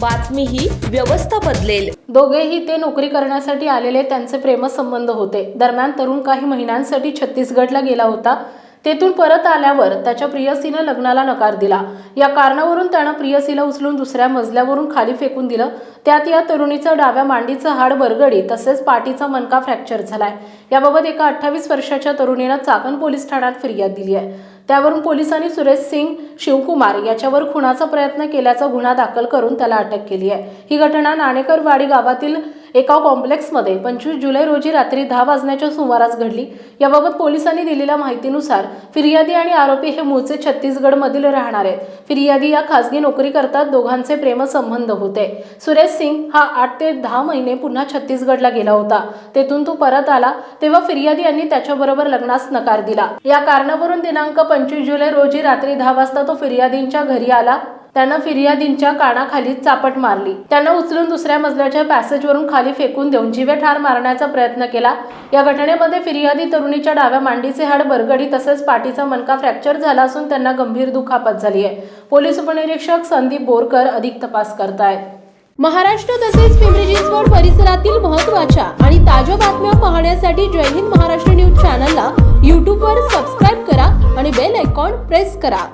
बातमी ही व्यवस्था बदलेल. दोघेही ते नोकरी करण्यासाठी आलेले त्यांचे प्रेमसंबंध होते. दरम्यान तरुण काही महिन्यांसाठी छत्तीसगडला गेला होता. तेथून परत आल्यावर त्याच्या प्रियसीनं लग्नाला नकार दिला. या कारणावरून त्यानं प्रियसीला उचलून दुसऱ्या मजल्यावरून खाली फेकून दिलं. त्यात या तरुणीचं डाव्या मांडीचं हाड बरगडी तसेच पाठीचा मनका फ्रॅक्चर झालाय. याबाबत एका अठ्ठावीस वर्षाच्या तरुणीनं चाकण पोलीस ठाण्यात फिर्याद दिली आहे. त्यावरून पोलिसांनी सुरेश सिंग शिवकुमार याच्यावर खुनाचा प्रयत्न केल्याचा गुन्हा दाखल करून त्याला अटक केली आहे. ही घटना नाणेकरवाडी गावातील एका कॉम्प्लेक्समध्ये पंचवीस जुलै रोजी रात्री दहा वाजण्याच्या सुमारास घडली. याबाबत पोलिसांनी दिलेल्या माहितीनुसार फिर्यादी आणि आरोपी हे मूळचे छत्तीसगडमधील राहणार आहेत. फिर्यादी या खासगी नोकरी करतात दोघांचे प्रेमसंबंध होते. सुरेश सिंग हा आठ ते दहा महिने पुन्हा छत्तीसगडला गेला होता. तेथून तो परत आला तेव्हा फिर्यादी यांनी त्याच्याबरोबर लग्नास नकार दिला. या कारणावरून दिनांक पंचवीस जुलै रोजी रात्री दहा वाजता तो फिर्यादींच्या घरी आला. त्यानं फिर्यादींच्या कानाखाली चापट मारली. त्यानं उचलून दुसऱ्या मजल्याच्या पॅसेजवरून खाली फेकून देऊन जीवे ठार मारण्याचा प्रयत्न केला. या घटनेमध्ये फिर्यादी तरुणीच्या डाव्या मांडीचे हाड बरगडी तसेच पाठीचा मणका फ्रॅक्चर झाला असून त्यांना गंभीर दुखापत झाली आहे. पोलीस उपनिरीक्षक संदीप बोरकर अधिक तपास करतायत. महाराष्ट्र तसेच पिंपरी चिंचवड परिसरातील महत्त्वाच्या आणि ताज्या बातम्या पाहण्यासाठी जय हिंद महाराष्ट्र न्यूज चॅनलला यूट्यूबवर सबस्क्राईब करा आणि बेल आयकॉन प्रेस करा.